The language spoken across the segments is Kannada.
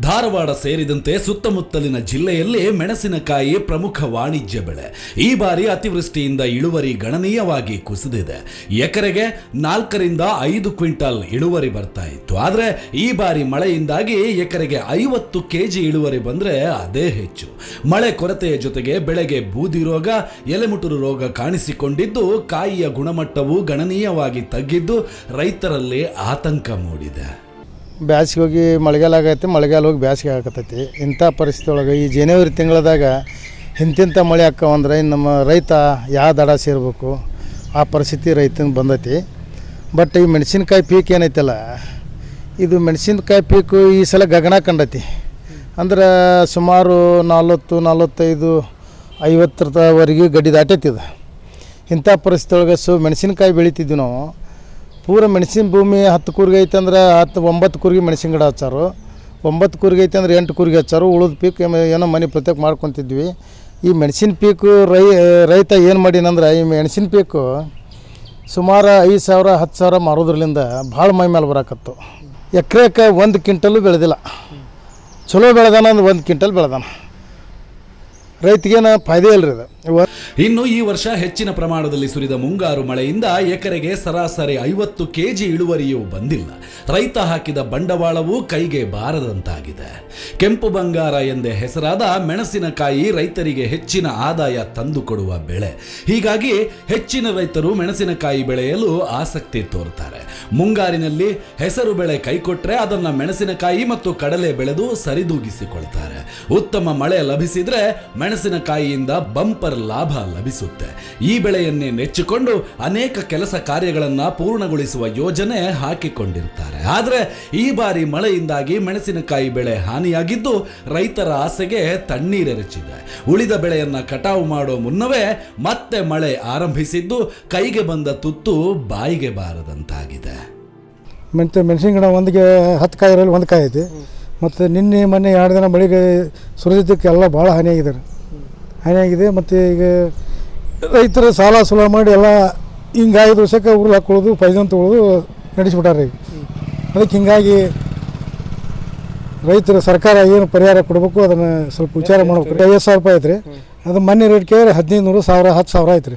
ಧಾರವಾಡ ಸೇರಿದಂತೆ ಸುತ್ತಮುತ್ತಲಿನ ಜಿಲ್ಲೆಯಲ್ಲಿ ಮೆಣಸಿನಕಾಯಿ ಪ್ರಮುಖ ವಾಣಿಜ್ಯ ಬೆಳೆ. ಈ ಬಾರಿ ಅತಿವೃಷ್ಟಿಯಿಂದ ಇಳುವರಿ ಗಣನೀಯವಾಗಿ ಕುಸಿದಿದೆ. ಎಕರೆಗೆ ನಾಲ್ಕರಿಂದ ಐದು ಕ್ವಿಂಟಲ್ ಇಳುವರಿ ಬರ್ತಾ ಇತ್ತು. ಆದರೆ ಈ ಬಾರಿ ಮಳೆಯಿಂದಾಗಿ ಎಕರೆಗೆ ಐವತ್ತು ಕೆಜಿ ಇಳುವರಿ ಬಂದರೆ ಅದೇ ಹೆಚ್ಚು. ಮಳೆ ಕೊರತೆಯ ಜೊತೆಗೆ ಬೆಳೆಗೆ ಬೂದಿ ರೋಗ, ಎಲೆಮುಟುರು ರೋಗ ಕಾಣಿಸಿಕೊಂಡಿದ್ದು, ಕಾಯಿಯ ಗುಣಮಟ್ಟವು ಗಣನೀಯವಾಗಿ ತಗ್ಗಿದ್ದು ರೈತರಲ್ಲಿ ಆತಂಕ ಮೂಡಿದೆ. ಬ್ಯಾಸಿಗೆ ಹೋಗಿ ಮಳೆಗಾಲ ಆಗೈತಿ, ಮಳೆಗಾಲ ಹೋಗಿ ಬ್ಯಾಸಿಗೆ ಆಗತೈತಿ ಇಂಥ ಪರಿಸ್ಥಿತಿ ಒಳಗೆ ಈ ಜನವರಿ ತಿಂಗಳದಾಗ ಇಂತಿಂಥ ಮಳೆ ಹಾಕವಂದ್ರೆ ಇನ್ನು ನಮ್ಮ ರೈತ ಯಾವ ದಡ ಸೇರ್ಬೇಕು? ಆ ಪರಿಸ್ಥಿತಿ ರೈತನ ಬಂದೈತಿ. ಬಟ್ ಈ ಮೆಣಸಿನ್ಕಾಯಿ ಪೀಕ್ ಏನೈತಲ್ಲ, ಇದು ಮೆಣಸಿನ್ಕಾಯಿ ಪೀಕು ಈ ಸಲ ಗಗನ ಕಂಡೈತಿ. ಅಂದ್ರೆ ಸುಮಾರು ನಲ್ವತ್ತು, ನಲ್ವತ್ತೈದು ಐವತ್ತರವರೆಗೂ ಗಡ್ಡಿ ದಾಟೈತಿ ಇದು. ಇಂಥ ಪರಿಸ್ಥಿತಿ ಒಳಗೆ ಸೊ ಮೆಣಸಿನ್ಕಾಯಿ ಬೆಳಿತಿದ್ವಿ ನಾವು. ಪೂರ ಮೆಣಸಿನ ಭೂಮಿ ಹತ್ತು ಕೂರಿಗೆ ಐತೆ ಅಂದ್ರೆ ಹತ್ತು, ಒಂಬತ್ತು ಕೂರಿಗೆ ಮೆಣಸಿನ ಗಿಡ ಹಚ್ಚಾರು. ಒಂಬತ್ತು ಕೂರಿಗೆ ಐತೆ ಅಂದ್ರೆ ಎಂಟು ಕೂರಿಗೆ ಹಚ್ಚಾರು. ಉಳಿದ ಪೀಕ್ ಏನೋ ಮನೆ ಪ್ರತ್ಯೇಕ ಮಾಡ್ಕೊತಿದ್ವಿ. ಈ ಮೆಣಸಿನ ಪೀಕು ರೈ, ರೈತ ಏನು ಮಾಡೀನಂದ್ರೆ ಈ ಮೆಣಸಿನ ಪೀಕು ಸುಮಾರು ಐದು ಸಾವಿರ, ಹತ್ತು ಸಾವಿರ ಮಾರೋದ್ರಲಿಂದ ಭಾಳ ಮೈ ಮೇಲೆ ಬರಾಕತ್ತು. ಎಕ್ರೆಕ ಒಂದು ಕ್ವಿಂಟಲು ಬೆಳೆದಿಲ್ಲ. ಚಲೋ ಬೆಳೆದಾನ ಒಂದು ಕ್ವಿಂಟಲ್ ಬೆಳೆದಾನ. ರೈತಗೇನು ಫಾಯ್ದೆ ಇಲ್ರಿ ಇದು ಇನ್ನು ಈ ವರ್ಷ ಹೆಚ್ಚಿನ ಪ್ರಮಾಣದಲ್ಲಿ ಸುರಿದ ಮುಂಗಾರು ಮಳೆಯಿಂದ ಎಕರೆಗೆ ಸರಾಸರಿ ಐವತ್ತು ಕೆಜಿ ಇಳುವರಿಯೂ ಬಂದಿಲ್ಲ. ರೈತ ಹಾಕಿದ ಬಂಡವಾಳವೂ ಕೈಗೆ ಬಾರದಂತಾಗಿದೆ. ಕೆಂಪು ಬಂಗಾರ ಎಂದೇ ಹೆಸರಾದ ಮೆಣಸಿನಕಾಯಿ ರೈತರಿಗೆ ಹೆಚ್ಚಿನ ಆದಾಯ ತಂದುಕೊಡುವ ಬೆಳೆ. ಹೀಗಾಗಿ ಹೆಚ್ಚಿನ ರೈತರು ಮೆಣಸಿನಕಾಯಿ ಬೆಳೆಯಲು ಆಸಕ್ತಿ ತೋರ್ತಾರೆ. ಮುಂಗಾರಿನಲ್ಲಿ ಹೆಸರು ಬೆಳೆ ಕೈಕೊಟ್ರೆ ಅದನ್ನ ಮೆಣಸಿನಕಾಯಿ ಮತ್ತು ಕಡಲೆ ಬೆಳೆದು ಸರಿದೂಗಿಸಿಕೊಳ್ತಾರೆ. ಉತ್ತಮ ಮಳೆ ಲಭಿಸಿದ್ರೆ ಮೆಣಸಿನಕಾಯಿಯಿಂದ ಬಂಪರ್ ಲಾಭ ಲಭಿಸುತ್ತೆ. ಈ ಬೆಳೆಯನ್ನೇ ನೆಚ್ಚಿಕೊಂಡು ಅನೇಕ ಕೆಲಸ ಕಾರ್ಯಗಳನ್ನು ಪೂರ್ಣಗೊಳಿಸುವ ಯೋಜನೆ ಹಾಕಿಕೊಂಡಿರ್ತಾರೆ. ಆದರೆ ಈ ಬಾರಿ ಮಳೆಯಿಂದಾಗಿ ಮೆಣಸಿನಕಾಯಿ ಬೆಳೆ ಹಾನಿಯಾಗಿದ್ದು ರೈತರ ಆಸೆಗೆ ತಣ್ಣೀರೆರಚಿದೆ ಉಳಿದ ಬೆಳೆಯನ್ನು ಕಟಾವು ಮಾಡೋ ಮುನ್ನವೇ ಮತ್ತೆ ಮಳೆ ಆರಂಭಿಸಿದ್ದು ಕೈಗೆ ಬಂದ ತುತ್ತು ಬಾಯಿಗೆ ಬಾರದಂತಾಗಿದೆ. ಮೆಣಸು ಮೆಣಸಿನ ಗಿಡ ಒಂದಿಗೆ ಹತ್ತು ಕಾಯಿ ಒಂದು ಕಾಯಿ ಐತಿ. ಮತ್ತು ನಿನ್ನೆ ಮೊನ್ನೆ ಎರಡು ದಿನ ಮಳೆಗೆ ಸುರಿದಿದ್ದಕ್ಕೆ ಎಲ್ಲ ಭಾಳ ಹಾನಿಯಾಗಿದ್ದಾರೆ ಹಾನಿಯಾಗಿದೆ ಮತ್ತು ಈಗ ರೈತರು ಸಾಲ ಸುಲ ಮಾಡಿ ಎಲ್ಲ ಹಿಂಗೆ ಐದು ವರ್ಷಕ್ಕೆ ಉರುಳು ಹಾಕ್ಕೊಳ್ಳೋದು ಪೈಜನ್ ತೊಗೊಳೋದು ನಡೆಸಿಬಿಟ್ಟಾರೆ. ಈಗ ಅದಕ್ಕೆ ಹಿಂಗಾಗಿ ರೈತರು ಸರ್ಕಾರ ಏನು ಪರಿಹಾರ ಕೊಡಬೇಕು ಅದನ್ನು ಸ್ವಲ್ಪ ವಿಚಾರ ಮಾಡಬೇಕು. ಐವತ್ತು ಸಾವಿರ ರೂಪಾಯಿ ಐತ್ರಿ. ಅದು ಮೊನ್ನೆ ರೇಟ್ ಕೇಳಿ ಹದಿನೈದು ನೂರು ಸಾವಿರ ಹತ್ತು ಸಾವಿರ ಐತ್ರಿ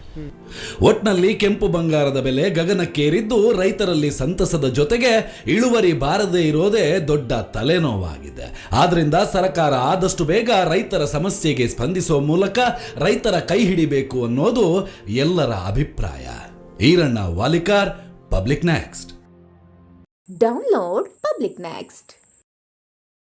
ಒಟ್ನಲ್ಲಿ ಕೆಂಪು ಬಂಗಾರದ ಬೆಲೆ ಗಗನಕ್ಕೇರಿದ್ದು ರೈತರಲ್ಲಿ ಸಂತಸದ ಜೊತೆಗೆ ಇಳುವರಿ ಬಾರದೇ ಇರೋದೇ ದೊಡ್ಡ ತಲೆನೋವಾಗಿದೆ. ಆದ್ರಿಂದ ಸರ್ಕಾರ ಆದಷ್ಟು ಬೇಗ ರೈತರ ಸಮಸ್ಯೆಗೆ ಸ್ಪಂದಿಸುವ ಮೂಲಕ ರೈತರ ಕೈ ಹಿಡಿಬೇಕು ಅನ್ನೋದು ಎಲ್ಲರ ಅಭಿಪ್ರಾಯ. Iranna Valikar public next. Download public Next.